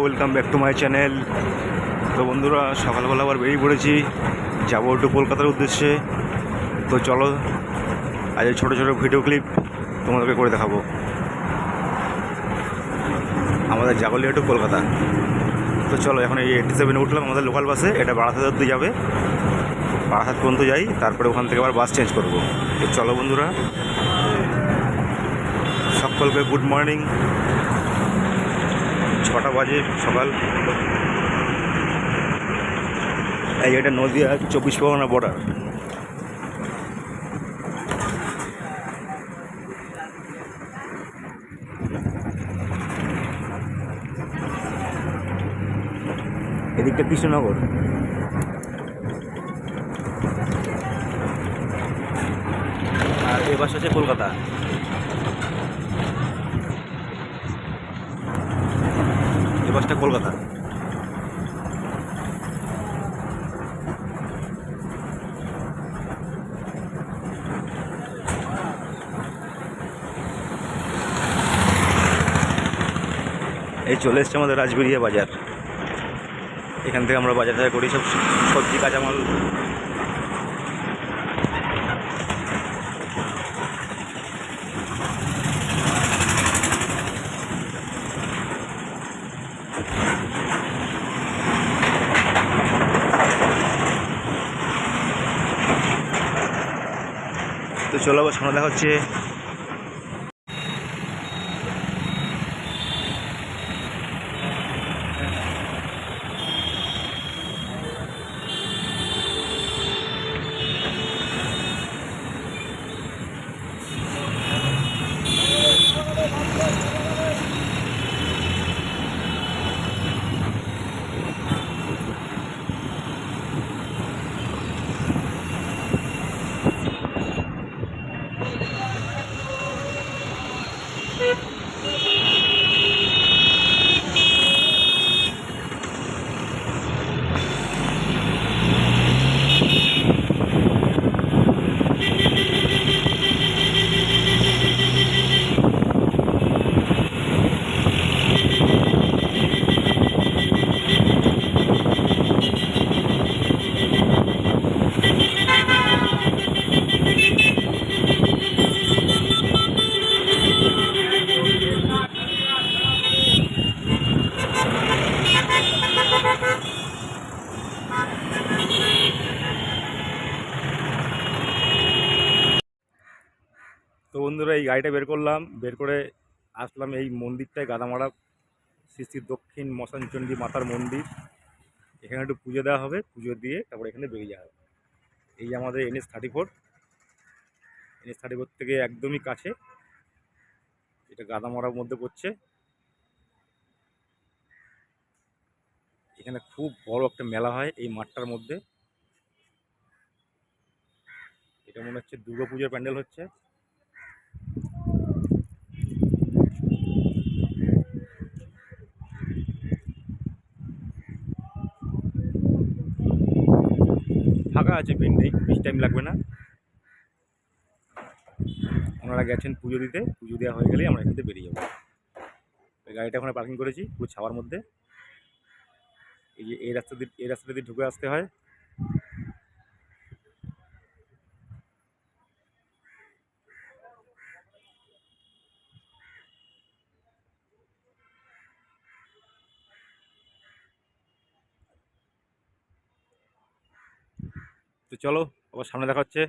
Welcome back to my channel তো বন্ধুরা, সকালবেলা আবার বেরিয়ে পড়েছি। যাব একটু কলকাতার উদ্দেশ্যে। তো চলো, আজ ছোটো ছোটো ভিডিও ক্লিপ তোমাদেরকে করে দেখাবো। আমাদের জাগলিয়া টু কলকাতা। তো চলো, এখন এই এইটটি সেভেনে উঠলাম আমাদের লোকাল বাসে এটা বারাসাত অব্দি যাবে। বারাসাত পর্যন্ত যাই, তারপরে ওখান থেকে আবার বাস চেঞ্জ করব। তো চলো বন্ধুরা। সকলকে গুড মর্নিং ছটা বাজে সকাল। এই এটা নদীয়া চব্বিশ পরগনা বর্ডার এদিকটা কৃষ্ণনগর। আর এ বাস হচ্ছে কলকাতা। বাসটা কলকাতা। এই চলে এসছে আমাদের রাজবেরিয়া বাজার। এখান থেকে আমরা বাজার থেকে করি, সব সবজি, কাঁচামাল। তো চলো সামনে দেখা হচ্ছে। বন্ধুরা, এই গাড়িটা বের করলাম। বের করে আসলাম এই মন্দিরটায়, গাদামারা শ্রী শ্রী দক্ষিণ মশানচণ্ডী মাতার মন্দির। এখানে একটু পুজো দেওয়া হবে, পুজো দিয়ে তারপরে এখানে বেরিয়ে যাওয়া হবে। এই আমাদের NS thirty four. NS thirty four থেকে একদমই কাছে। এটা গাদামারার মধ্যে পড়ছে। এখানে খুব বড় একটা মেলা হয় এই মাঠটার মধ্যে। এটা মনে হচ্ছে দুর্গা পুজোর প্যান্ডেল হচ্ছে। ফাঁকা আছে ভিড় নেই বেশি টাইম লাগবে না। ওনারা গেছেন পুজো দিতে, পুজো দেওয়া হয়ে গেলেই আমরা এখান থেকে বেরিয়ে যাব। গাড়িটা ওখানে পার্কিং করেছি, পুরো ছাওয়ার মধ্যে। এই যে এই রাস্তা দিয়ে, এই রাস্তা দিয়ে ঢুকে আসতে হয়। তো চলো আবার সামনে দেখা হচ্ছে।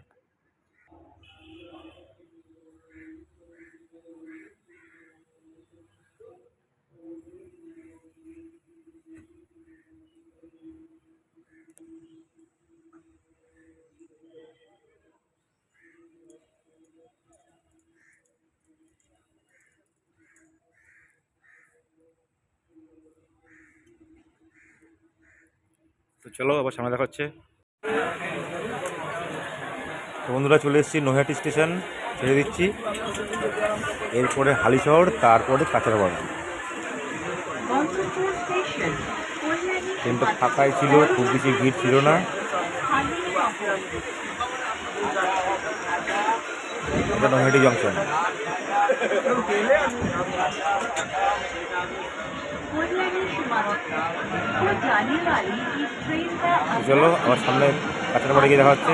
তো চলো আবার সামনে দেখা হচ্ছে। তো বন্ধুরা চলে এসেছি নৈহাটি স্টেশন ছেড়ে দিচ্ছি। এরপরে হালিশহর, তারপরে কাঁচরাপাড়া ট্রেনটা ফাঁকাই ছিল, খুব বেশি ভিড় ছিল না। এটা নৈহাটি জংশন। চলো, আমার সামনে কাঁচরাপাড়া গিয়ে দেখা হচ্ছে।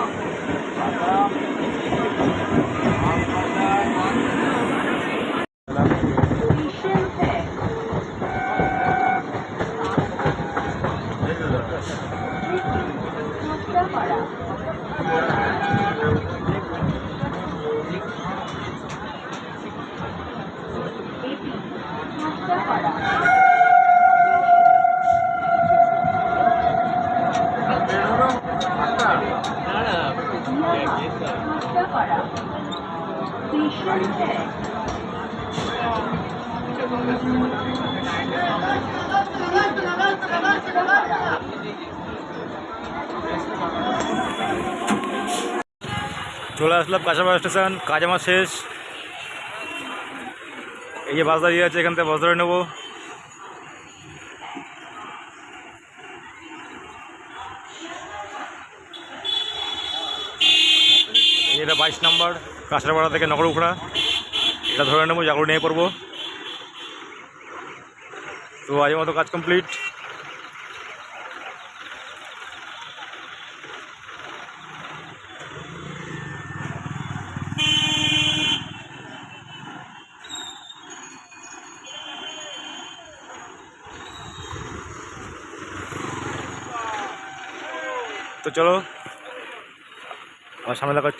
চেষ্টা করা। হ্যাঁ। চলে আসলাম কাঁচামাল স্টেশন, কাজ আমার শেষ। এই যে বাস দাঁড়িয়ে আছে, এখান থেকে বাস ধরে নেব। বাইশ নম্বর কাঁচরাপাড়া থেকে নগরুখড়া এটা ধরে নেব জাগরু নিয়ে পড়ব। তো আজের মতো কাজ কমপ্লিট। তো চলো, আমার সামনে দেখা